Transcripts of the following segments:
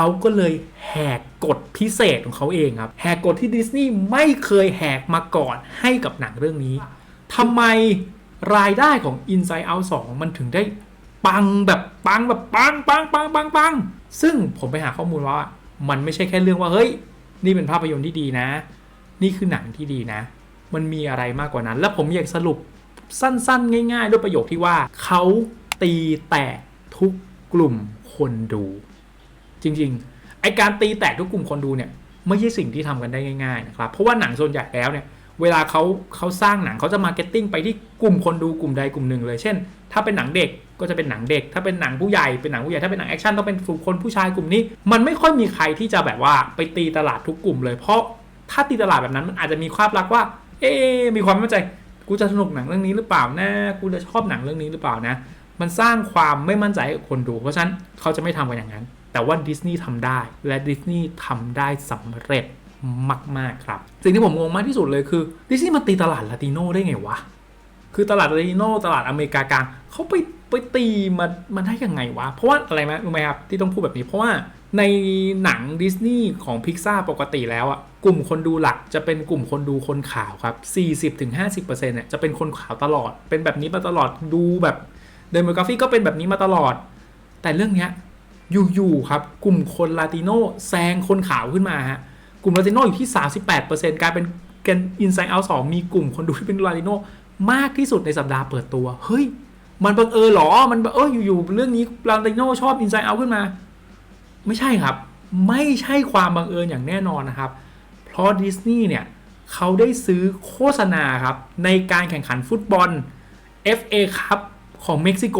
เขาก็เลยแหกกฎพิเศษของเขาเองครับ แหกกฎที่ดิสนีย์ไม่เคยแหกมาก่อนให้กับหนังเรื่องนี้ทำไมรายได้ของ Inside Out 2 มันถึงได้ปังแบบปังแบบปังปังปังปังปังซึ่งผมไปหาข้อมูลว่ามันไม่ใช่แค่เรื่องว่าเฮ้ย นี่เป็นภาพยนตร์ที่ดีนะ นี่คือหนังที่ดีนะ มันมีอะไรมากกว่านั้น แล้วผมอยากสรุปสั้นๆ ง่าย ๆ ด้วยประโยคที่ว่าเขาตีแตกทุกกลุ่มคนดู จริง ๆ ไอการตีแตกทุกกลุ่มคนดูเนี่ย ไม่ใช่สิ่งที่ทำกันได้ง่ายๆนะครับ เพราะว่าหนังส่วนใหญ่แล้วเนี่ย เวลาเขาเขาสร้างหนังเขาจะมาร์เก็ตติ้งไปที่กลุ่มคนดูกลุ่มใดกลุ่มหนึ่งเลย เช่น ถ้าเป็นหนังเด็กก็จะเป็นหนังเด็ก ถ้าเป็นหนังผู้ใหญ่เป็นหนังผู้ใหญ่ถ้าเป็นหนังแอคชั่นต้องเป็นกลุ่มคนผู้ชายกลุ่มนี้ มันไม่ค่อยมีใครที่จะแบบว่าไปตีตลาดทุกกลุ่มเลย เพราะถ้าตีตลาดแบบนั้นมันอาจจะมีความรักว่า เอ๊มีความไม่มั่นใจกูจะสนุกหนังเรื่องนี้หรือเปล่านะ กูจะชอบหนังเรื่องนี้หรือเปล่านะ มันสร้างความไม่มั่นใจกับคนดู เพราะฉะนั้นเขาจะไม่ทำกันอย่างนั้น แต่ว่าดิสนีย์ทำได้ และดิสนีย์ทำได้สำเร็จมาก ๆ ครับ สิ่งที่ผมงงมากที่สุดเลยคือดิสนีย์มันตีตลาดลาติโนได้ไงวะ คือตลาดลาติโนตลาดอเมริกากลางเขาไปไปตีมันมันได้ยังไงวะ เพราะว่าอะไรไหมรู้ไหมครับ ที่ต้องพูดแบบนี้ เพราะว่าในหนังดิสนีย์ของพิกซาปกติแล้วอะกลุ่มคนดูหลักจะเป็นกลุ่มคนดูคนขาวครับ 40-50%เนี่ยจะเป็นคนขาวตลอด เป็นแบบนี้มาตลอดดูแบบเดโมกราฟีก็เป็นแบบนี้มาตลอด แต่เรื่องเนี้ย อยู่ๆครับกลุ่มคนลาติโนแซงคนขาวขึ้นมาฮะกลุ่มลาติโนอยู่ที่ 38%กลายเป็นเกนอินไซด์เอาสองมีกลุ่มคนดูที่เป็นลาติโนมากที่สุดในสัปดาห์เปิดตัว เฮ้ย มันบังเอิญหรอ มันเอออยู่ๆเรื่องนี้ลาติโนชอบอินไซด์เอาขึ้นมา ไม่ใช่ครับ ไม่ใช่ความบังเอิญอย่างแน่นอนนะครับ เพราะดิสนีย์เนี่ยเขาได้ซื้อโฆษณาครับในการแข่งขันฟุตบอล FA ครับของเม็กซิโก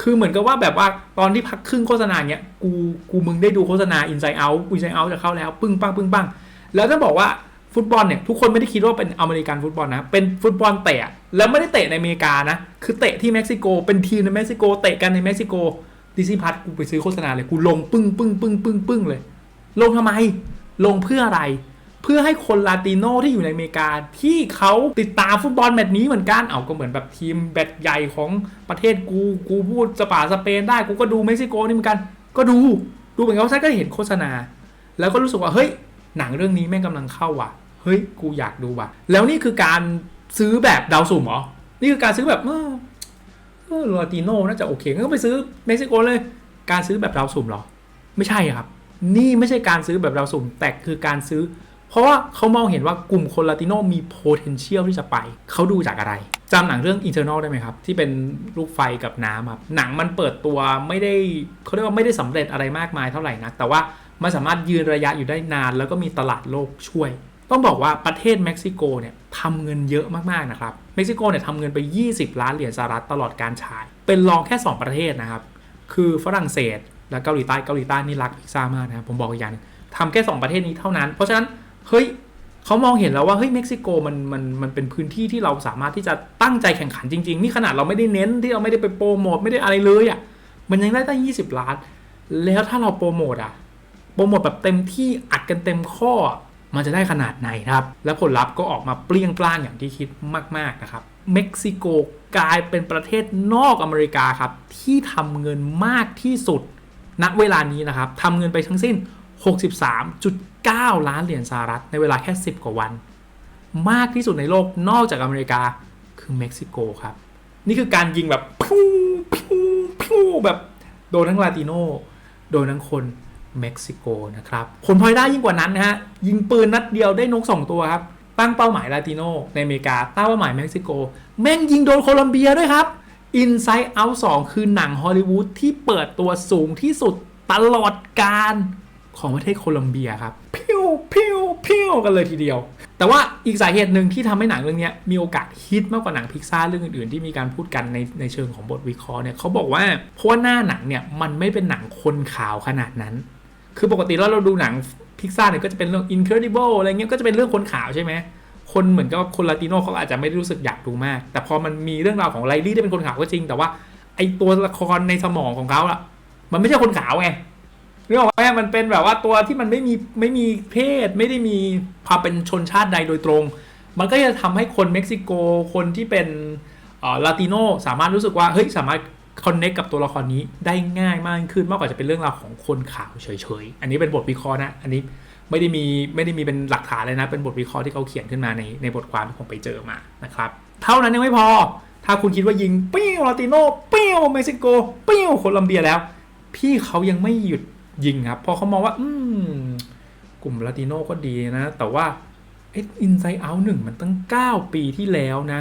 คือเหมือนกับว่าแบบว่าตอนที่พักครึ่งโฆษณาเนี้ยกูกูมึงได้ดูโฆษณา Inside Out Inside Out จะเข้าแล้วปึ้งปังปึ้งปังแล้วจะบอกว่าฟุตบอลเนี่ยทุกคนไม่ได้คิดว่าเป็นอเมริกันฟุตบอลนะ เป็นฟุตบอลเตะ แล้วไม่ได้เตะในอเมริกานะ คือเตะที่เม็กซิโก เป็นทีมในเม็กซิโก เตะกันในเม็กซิโกดิซี่พัทกูไปซื้อโฆษณาเลย กูลงปึ้งปึ้งปึ้งปึ้งปึ้งเลย ลงทำไม ลงเพื่ออะไร เพื่อให้คนลาติโนที่อยู่ในอเมริกาที่เขาติดตามฟุตบอลแมตช์นี้เหมือนกันเอาก็เหมือนแบบทีมแบตใหญ่ของประเทศกูกูพูดสปาสเปนได้กูก็ดูเม็กซิโกนี่เหมือนกัน ก็ดูดูเหมือนกันฉันก็เห็นโฆษณา แล้วก็รู้สึกว่าเฮ้ยหนังเรื่องนี้แม่งกำลังเข้าว่ะเฮ้ยกูอยากดูว่ะ แล้วนี่คือการซื้อแบบดาวสุ่มเหรอนี่คือการซื้อแบบเออเออลาติโนน่าจะโอเคงั้นก็ไปซื้อเม็กซิโกเลย การซื้อแบบดาวสุ่มเหรอ ไม่ใช่ครับ นี่ไม่ใช่การซื้อแบบดาวสุ่มแต่คือการซื้อ เพราะว่าเขามองเห็นว่ากลุ่มคนลาติโนมี potential ที่จะไป เขาดูจากอะไรจำหนังเรื่อง Internal ได้ไหมครับ ที่เป็นลูกไฟกับน้ำครับ หนังมันเปิดตัวไม่ได้เขาเรียกว่าไม่ได้สำเร็จอะไรมากมายเท่าไหร่นัก แต่ว่ามันสามารถยืนระยะอยู่ได้นาน แล้วก็มีตลาดโลกช่วย ต้องบอกว่าประเทศเม็กซิโกเนี่ยทำเงินเยอะมากๆนะครับเม็กซิโกเนี่ยทำเงินไป 20 ล้านเหรียญสหรัฐตลอดการฉาย เป็นรองแค่ 2 ประเทศนะครับคือฝรั่งเศสและเกาหลีใต้เกาหลีใต้นี่รักพิซซ่ามากนะครับผมบอกอีกอย่างนึงทำแค่ 2 ประเทศนี้เท่านั้นเพราะฉะนั้น เฮ้ยเขามองเห็นแล้วว่าเฮ้ยเม็กซิโกมันมันมันเป็นพื้นที่ที่เราสามารถที่จะตั้งใจแข่งขันจริง ๆ นี่ขนาดเราไม่ได้เน้นที่เราไม่ได้ไปโปรโมทไม่ได้อะไรเลยอะ่ะมันยังได้ตั้ง20 ล้าน แล้วถ้าเราโปรโมทอะโปรโมทแบบเต็มที่อัดกันเต็มข้อ มันจะได้ขนาดไหนครับ และผลลัพธ์ก็ออกมาเปรี้ยงปร้างอย่างที่คิดมาก ๆ นะครับ เม็กซิโกกลายเป็นประเทศนอกอเมริกาครับ ที่ทำเงินมากที่สุดณเวลานี้นะครับทำเงินไปทั้งสิ้น 63.9 ล้านเหรียญสหรัฐในเวลาแค่ 10 กว่าวัน มากที่สุดในโลกนอกจากอเมริกาคือเม็กซิโกครับ นี่คือการยิงแบบพิ้วพิ้วพิ้วแบบโดนทั้งลาติโนโดนทั้งคนเม็กซิโกนะครับผลพลอยได้ยิ่งกว่านั้นนะฮะ ยิงปืนนัดเดียวได้นก 2 ตัวครับ ตั้งเป้าหมายลาติโนในอเมริกาตั้งเป้าหมายเม็กซิโก แม่งยิงโดนโคลอมเบียด้วยครับ Inside Out 2 คือหนังฮอลลีวูดที่เปิดตัวสูงที่สุดตลอดการ ของประเทศโคลอมเบียครับพิ้วพิ้วพิ้วกันเลยทีเดียว แต่ว่าอีกสาเหตุหนึ่งที่ทำให้หนังเรื่องนี้มีโอกาสฮิตมากกว่าหนังพิกซ่าเรื่องอื่นๆ ที่มีการพูดกันในในเชิงของบทวิเคราะห์เนี่ยเขาบอกว่าเพราะว่าหน้าหนังเนี่ยมันไม่เป็นหนังคนขาวขนาดนั้น คือปกติแล้วเราดูหนังพิกซ่าเนี่ยก็จะเป็นเรื่อง Incredible อะไรเงี้ยก็จะเป็นเรื่องคนขาวใช่ไหมคนเหมือนกับคนลาติโนเขาอาจจะไม่ได้รู้สึกอยากดูมาก แต่พอมันมีเรื่องราวของไลลี่ที่เป็นคนขาวก็จริง แต่ว่าไอตัวละครในสมองของเขาอะมันไม่ใช่คนขาวไง นึกออกไหมมันเป็นแบบว่าตัวที่มันไม่มีไม่มีเพศ ไม่ได้มีความเป็นชนชาติใดโดยตรง มันก็จะทำให้คนเม็กซิโกคนที่เป็นลาติโนสามารถรู้สึกว่าเฮ้ยสามารถคอนเน c กับตัวละครนี้ได้ง่ายมากขึ้นมากกว่าจะเป็นเรื่องราวของคนข่าวเฉยๆ อันนี้เป็นบทวิเคราะห์นะ อันนี้ไม่ได้มีไม่ได้มีเป็นหลักฐานเลยนะ เป็นบทวิเคราะห์ที่เขาเขียนขึ้นมาในในบทความที่ผมไปเจอมานะครับ เท่านั้นยังไม่พอ ถ้าคุณคิดว่ายิงเปี้ยวลาติโนเปี้ยวเม็กซิโกเปี้ยวโคลัมเบียแล้ว พี่เขายังไม่หยุด ยิงครับเพราะเขามองว่า อืม กลุ่มลาติโนก็ดีนะ แต่ว่าไอ้อินไซเอาหนึ่งมันตั้ง 9 ปีที่แล้วนะ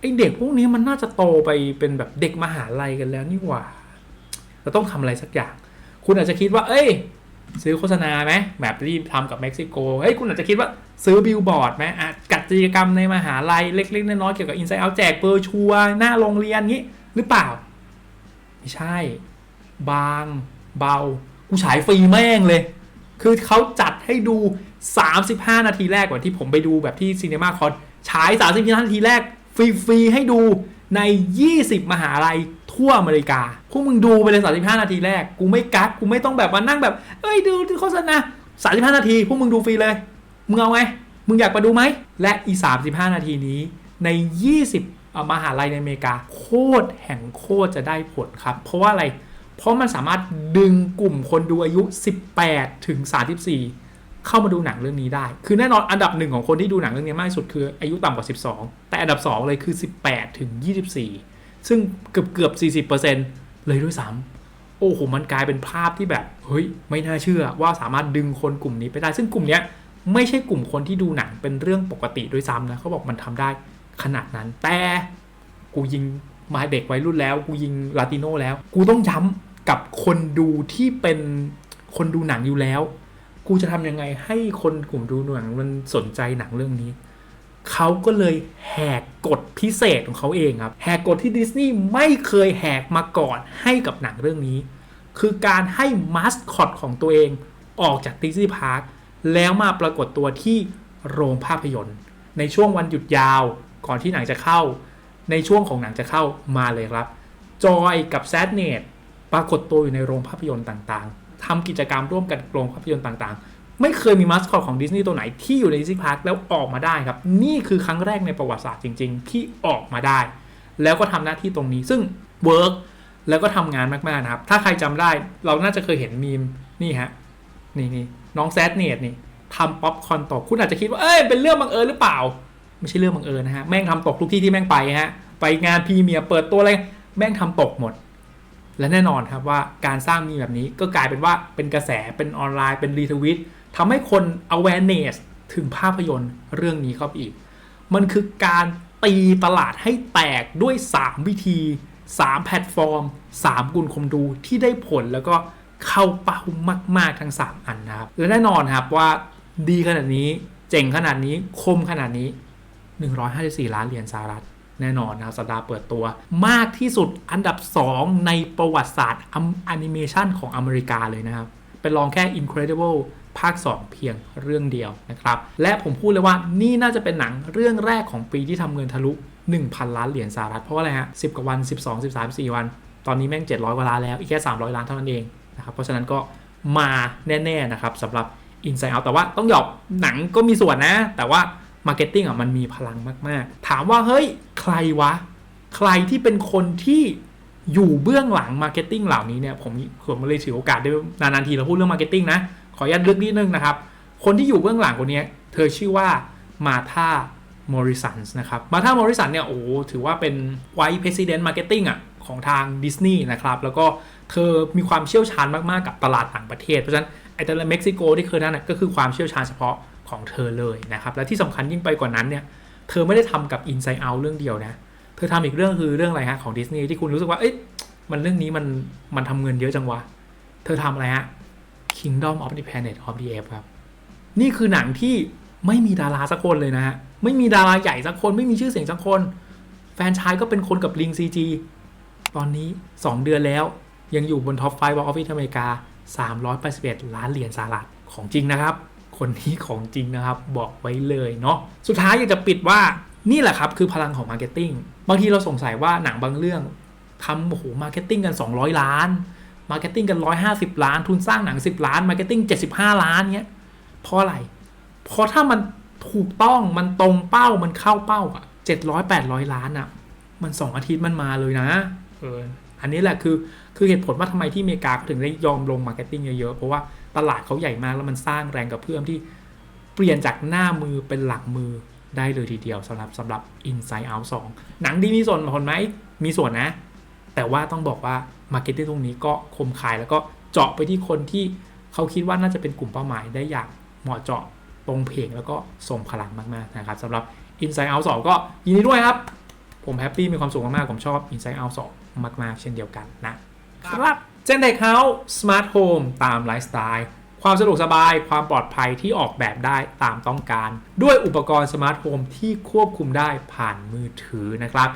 ไอ้เด็กพวกนี้มันน่าจะโตไปเป็นแบบเด็กมหาลัยกันแล้วนี่หว่าเราต้องทำอะไรสักอย่าง คุณอาจจะคิดว่า เอ้ย ซื้อโฆษณาไหมแบบที่ทำกับเม็กซิโกเฮ้ยคุณอาจจะคิดว่าซื้อบิลบอร์ดไหมอะจัดกิจกรรมในมหาลัยเล็กๆน้อยๆเกี่ยวกับอินไซเอาแจกเบอร์ชัวหน้าโรงเรียนงี้หรือเปล่า ไม่ใช่ บาง เบา กูฉายฟรีแม่งเลย คือเขาจัดให้ดู 35 นาทีแรกกว่าที่ผมไปดูแบบที่ซีเนมาคอนฉาย 35 นาทีแรกฟรีๆให้ดูใน 20 มหาลัยทั่วอเมริกา พวกมึงดูไปเลย35 นาทีแรก กูไม่กักกูไม่ต้องแบบมานั่งแบบ เอ้ยดูโฆษณา35 นาที พวกมึงดูฟรีเลย มึงเอาไง มึงอยากมาดูไหม และอี 35 นาทีนี้ใน 20 มหาลัยในอเมริกา โคตรแห่งโคตรจะได้ผลครับ เพราะว่าอะไร เพราะมันสามารถดึงกลุ่มคนดูอายุ 18 ถึง 34 เข้ามาดูหนังเรื่องนี้ได้ คือแน่นอนอันดับหนึ่งของคนที่ดูหนังเรื่องนี้มากที่สุดคืออายุต่ำกว่า 12 แต่อันดับ 2 เลยคือ 18 ถึง 24 ซึ่งเกือบเกือบ 40%เลยด้วยซ้ำโอ้โหมันกลายเป็นภาพที่แบบ เฮ้ย ไม่น่าเชื่อว่าสามารถดึงคนกลุ่มนี้ไปได้ ซึ่งกลุ่มเนี้ยไม่ใช่กลุ่มคนที่ดูหนังเป็นเรื่องปกติด้วยซ้ำนะเขาบอกมันทำได้ขนาดนั้นแต่กูยิง มาเด็กวัยรุ่นแล้ว กูยิงลาติโนแล้ว กูต้องย้ำกับคนดูที่เป็นคนดูหนังอยู่แล้ว กูจะทำยังไงให้คนกลุ่มดูหนังมันสนใจหนังเรื่องนี้เขาก็เลยแหกกฎพิเศษของเขาเองครับแหกกฎที่ดิสนีย์ไม่เคยแหกมาก่อนให้กับหนังเรื่องนี้ คือการให้มาสคอตของตัวเองออกจากดิสนีย์พาร์คแล้วมาปรากฏตัวที่โรงภาพยนตร์ ในช่วงวันหยุดยาวก่อนที่หนังจะเข้า ในช่วงของหนังจะเข้ามาเลยครับ จอยกับแซดเนตปรากฏตัวอยู่ในโรงภาพยนตร์ต่างๆทำกิจกรรมร่วมกันโรงภาพยนตร์ต่างๆ ไม่เคยมีมาสคอตของดิสนีย์ตัวไหนที่อยู่ในดิสนีย์พาร์คแล้วออกมาได้ครับ นี่คือครั้งแรกในประวัติศาสตร์จริง ๆ ที่ออกมาได้ แล้วก็ทำหน้าที่ตรงนี้ซึ่งเวิร์กแล้วก็ทำงานมากๆนะครับ ถ้าใครจำได้เราน่าจะเคยเห็นมีมนี่ฮะนี่นี่น้องแซดเนตนี่ทำป๊อปคอนตกคุณอาจจะคิดว่าเอ้ยเป็นเรื่องบังเอิญหรือเปล่า ไม่ใช่เรื่องบังเอิญนะฮะแม่งทำตกทุกที่ที่แม่งไปฮะไปงานพรีเมียร์เปิดตัวอะไรแม่งทำตกหมด และแน่นอนครับว่าการสร้างมีแบบนี้ก็กลายเป็นว่าเป็นกระแสเป็นออนไลน์เป็นรีทวิตทำให้คน awareness ถึงภาพยนตร์เรื่องนี้เข้าไปอีก มันคือการตีตลาดให้แตกด้วย 3 วิธี 3 แพลตฟอร์ม 3กลุ่มคนดูที่ได้ผลแล้วก็เข้าเป้ามาก ๆ ทั้ง 3 อันนะครับ และแน่นอนครับว่าดีขนาดนี้ เจ๋งขนาดนี้คมขนาดนี้ 154 ล้านเหรียญสหรัฐแน่นอนนะครับสัปดาห์เปิดตัว มากที่สุดอันดับ 2 ในประวัติศาสตร์แอนิเมชันของอเมริกาเลยนะครับ เป็นรองแค่ Incredible ภาค 2 เพียงเรื่องเดียวนะครับ และผมพูดเลยว่านี่น่าจะเป็นหนังเรื่องแรกของปีที่ทำเงินทะลุ 1,000 ล้านเหรียญสหรัฐเพราะว่าอะไรฮะ 10 กว่าวัน 12 13 4 วัน ตอนนี้แม่ง 700กว่าล้านแล้ว อีกแค่ 300 ล้านเท่านั้นเองนะครับเพราะฉะนั้นก็มาแน่ ๆ นะครับสำหรับ Inside Out แต่ว่าต้องหยอกหนังก็มีส่วนนะ แต่ว่า มาร์เก็ตติ้งอะมันมีพลังมาก ๆ ถามว่าเฮ้ยใครวะ ใครที่เป็นคนที่อยู่เบื้องหลังมาร์เก็ตติ้งเหล่านี้เนี่ยผมผมเลยถือโอกาสได้นานๆทีเราพูดเรื่องมาร์เก็ตติ้งนะ ขออนุญาตเลือกนิดนึงนะครับ คนที่อยู่เบื้องหลังคนนี้เธอชื่อว่ามาธามอริสันนะครับมาธามอริสันเนี่ยโอ้ถือว่าเป็นไวท์เพรสิดเนนต์มาร์เก็ตติ้งอะของทางดิสนีย์นะครับ แล้วก็เธอมีความเชี่ยวชาญมาก ๆ กับตลาดต่างประเทศ เพราะฉะนั้นไอ้ตลาดเม็กซิโกที่เคยนั่นนะก็คือความเชี่ยวชาญเฉพาะ ของเธอเลยนะครับ และที่สำคัญยิ่งไปกว่านั้นเนี่ย เธอไม่ได้ทำกับ Inside Out เรื่องเดียวนะ เธอทำอีกเรื่องคือเรื่องอะไรฮะของดิสนีย์ที่คุณรู้สึกว่า เอ๊ะมันเรื่องนี้มันมันทำเงินเยอะจังวะ เธอทำอะไรฮะ Kingdom of the Planet of the Apes ครับ นี่คือหนังที่ไม่มีดาราสักคนเลยนะฮะ ไม่มีดาราใหญ่สักคน ไม่มีชื่อเสียงสักคน แฟนชายก็เป็นคนกับลิง CG ตอนนี้ 2 เดือนแล้ว ยังอยู่บนท็อป5 Box Office อเมริกา 381 ล้านเหรียญสหรัฐของจริงนะครับ คนนี้ของจริงนะครับ บอกไว้เลยเนาะสุดท้ายอยากจะปิดว่านี่แหละครับคือพลังของมาร์เก็ตติ้งบางทีเราสงสัยว่าหนังบางเรื่องทำโอ้โหมาร์เก็ตติ้งกัน 200 ล้านมาร์เก็ตติ้งกัน 150 ล้าน ทุนสร้างหนัง 10 ล้านมาร์เก็ตติ้ง75 ล้านเนี้ยเพราะอะไรเพราะถ้ามันถูกต้องมันตรงเป้ามันเข้าเป้าอะ700 800 ล้านอะมัน 2 อาทิตย์มันมาเลยนะเอออันนี้แหละคือคือเหตุผลว่าทำไมที่อเมริกาเขาถึงได้ยอมลงมาร์เก็ตติ้งเยอะๆเพราะว่า ตลาดเขาใหญ่มากแล้วมันสร้างแรงกระเพื่อมที่เปลี่ยนจากหน้ามือเป็นหลังมือได้เลยทีเดียวสำหรับสำหรับ Inside Out 2 หนังดีมีส่วนผลไหมมีส่วนนะ แต่ว่าต้องบอกว่ามาร์เก็ตติ้งตรงนี้ก็คมคายแล้วก็เจาะไปที่คนที่เขาคิดว่าน่าจะเป็นกลุ่มเป้าหมายได้อย่างเหมาะเจาะตรงเพลงแล้วก็ส่งพลังมาก ๆ นะครับสำหรับ Inside Out 2 ก็ยินดีด้วยครับ ผมแฮปปี้มีความสุขมาก ๆ ผมชอบ Inside Out 2 มาก ๆ เช่นเดียวกันนะครับ เจนเด็กเฮาส์สมาร์ทโฮมตามไลฟ์สไตล์ความสะดวกสบายความปลอดภัยที่ออกแบบได้ตามต้องการ ด้วยอุปกรณ์สมาร์ทโฮมที่ควบคุมได้ผ่านมือถือนะครับ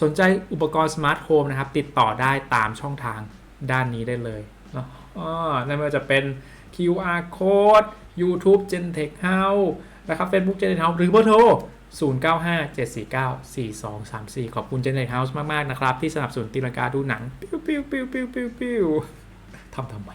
สนใจอุปกรณ์สมาร์ทโฮมนะครับ ติดต่อได้ตามช่องทางด้านนี้ได้เลยเนาะอ่านั่นไม่ว่าจะเป็น QR code YouTube Gentech House นะครับ Facebook Gentech House หรือเบอร์โทร 0957494234 ขอบคุณ Gentech House มาก ๆ นะครับ ที่สนับสนุนตีลังกาดูหนัง ปิ้วปิ้วปิ้วปิ้วปิ้วปิ้วทำทำไม